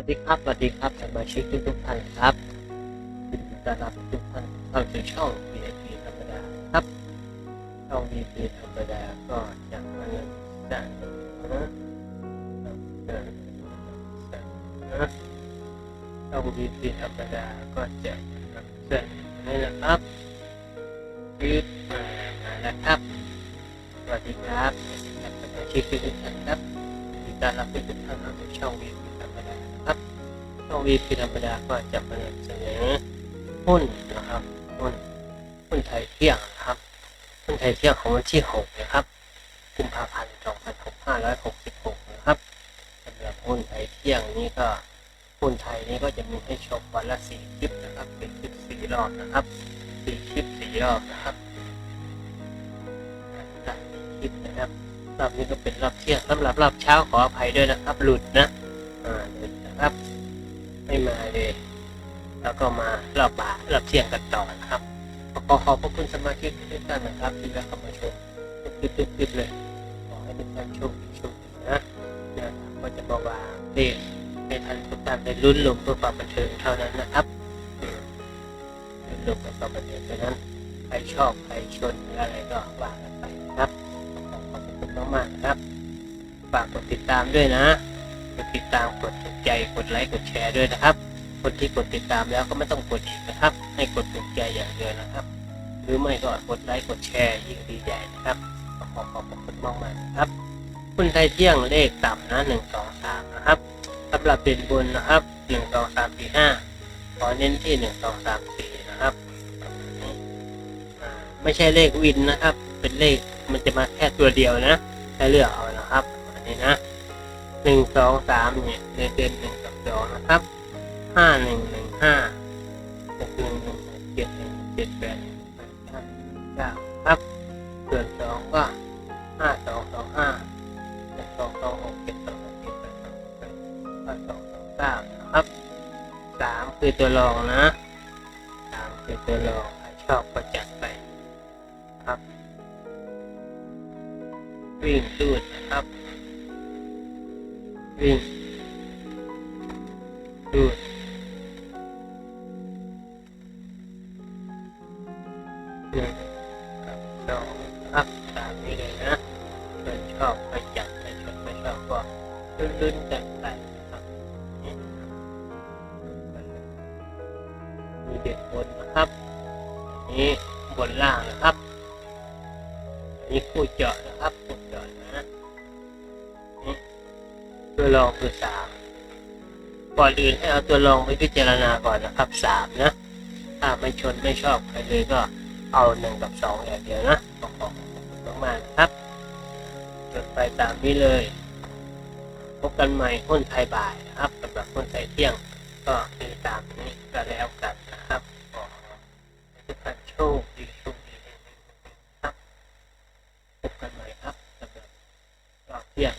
วัสดีครับสวัสดีครับสมาชิกทุกทุกท่านครับยินดีต้อนรับทุกท่านเข้าสู่ช่อง VIP ธรรมดาครับ ช่อง VIP ธรรมดาก็จะมาเริ่มสร้างนะเริ่มสร้นะช่อง VIP ธรรมดาก็จะเสร็จนี่นะครับยืดมามาแล้วครับสวัสดีครับสมาชิกทุกท่านครับยินดีต้อนรับทุกท่านเข้าสู่ช่อง VIP ธรรมดา ช่องวีพีธรรมดาก็จะมานำเสนอหุ้นนะครับหุ้นหุ้นไทยเที่ยงนะครับหุ้นไทยเที่ยงของวันที่ 6 นะครับกุมภาพันธ์2566 นะครับสำหรับหุ้นไทยเที่ยงนี้ก็หุ้นไทยนี้ก็จะมีให้ชมวันละสี่คลิปนะครับเป็นคลิปสี่รอบนะครับสี่คลิปสี่รอบนะครับคลิปนะครับรอบนี้ก็เป็นรอบเที่ยงสำหรับรอบเช้าขออภัยด้วยนะครับ หลุดนะอ่าหลุดนะครับ ไม่มาเลย แล้วก็มารอบบ่ารอบเที่ยงกันต่อนะครับขอขอบพระคุณสมาชิกทุกท่านนะครับที่ได้เข้ามาชมคลิปๆๆเลยขอให้ทุกท่านโชคดีโชคดีนะนะครับก็จะบอกว่าเด็กให้ท่านทุกท่านได้ลุ้นลมเพื่อความบันเทิงเท่านั้นนะครับอืมลุ้นลมเพื่อความบันเทิงเท่านั้นใครชอบใครชนอะไรก็ว่ากันไปนะครับขอขอบคุณมากๆนะครับฝากกดติดตามด้วยนะ ดติดตามกดถูกใจกดไลค์กดแชร์ด้วยนะครับ คนที่กดติดตามแล้วก็ไม่ต้องกดอีกนะครับ ให้กดถูกใจอย่างเดียวนะครับ หรือไม่ก็กดไลค์กดแชร์ยิ่งดีใหญ่นะครับขอขอบขอบคุณมากมากๆนะครับคุณไทยเที่ยงเลขต่ำนะหนึ่งสองสามนะครับสำหรับเป็นบนนะครับหนึ่งสองสามสี่ห้าขอเน้นที่หนึ่งสองสามสี่นะครับไม่ใช่เลขวินนะครับ เป็นเลขมันจะมาแค่ตัวเดียวนะให้เลือกเอานะครับอันนี้นะ หนึ่งสองสามเนี่ยเดนเดือนหนึ่งกับสองนะครับห้าหนึ่งหนึ่งห้าหกหนึ่งหนึ่งเจ็ดหนึ่งเจ็ดแปดหนึ่งแปดเก้าเก้าครับส่วนสองก็ห้าสองสองห้าเจ็ดสองสองหกเจ็ดสองเจ็ดแปดสองแปดห้าสองสองเก้านะครับสามคือตัวรองนะสามคือตัวรองใครชอบก็จัดไปครับวิ่งดูดนะครับ วิ่งดูดหนึ่งกับสองครับตามนี้เลยนะเพื่ชอบไปจัดไปชนไม่ชอบก็ลื่นๆจัดไปนะครับนี่มีเด็ดบนนะครับนี้บนล่างนะครับนี้คู่เจาะนะครับ ตัวรองคือสามก่อนอื่นให้เอาตัวรองไปพิจารณาก่อนนะครับสามนะ ถ้าไม่ชนไม่ชอบใครเลยก็เอาหนึ่งกับสองอย่างเดียวนะขอขอบคุณมากครับจดไปตามนี้เลย พบกันใหม่หุ้นไทยบ่ายนะครับสำหรับหุ้นไทยเที่ยง ก็มีตามนี้ก็แล้วกันนะครับขอให้ทุกท่านโชคดีโชคดีครับพบกันใหม่ครับสำหรับรอบเที่ยง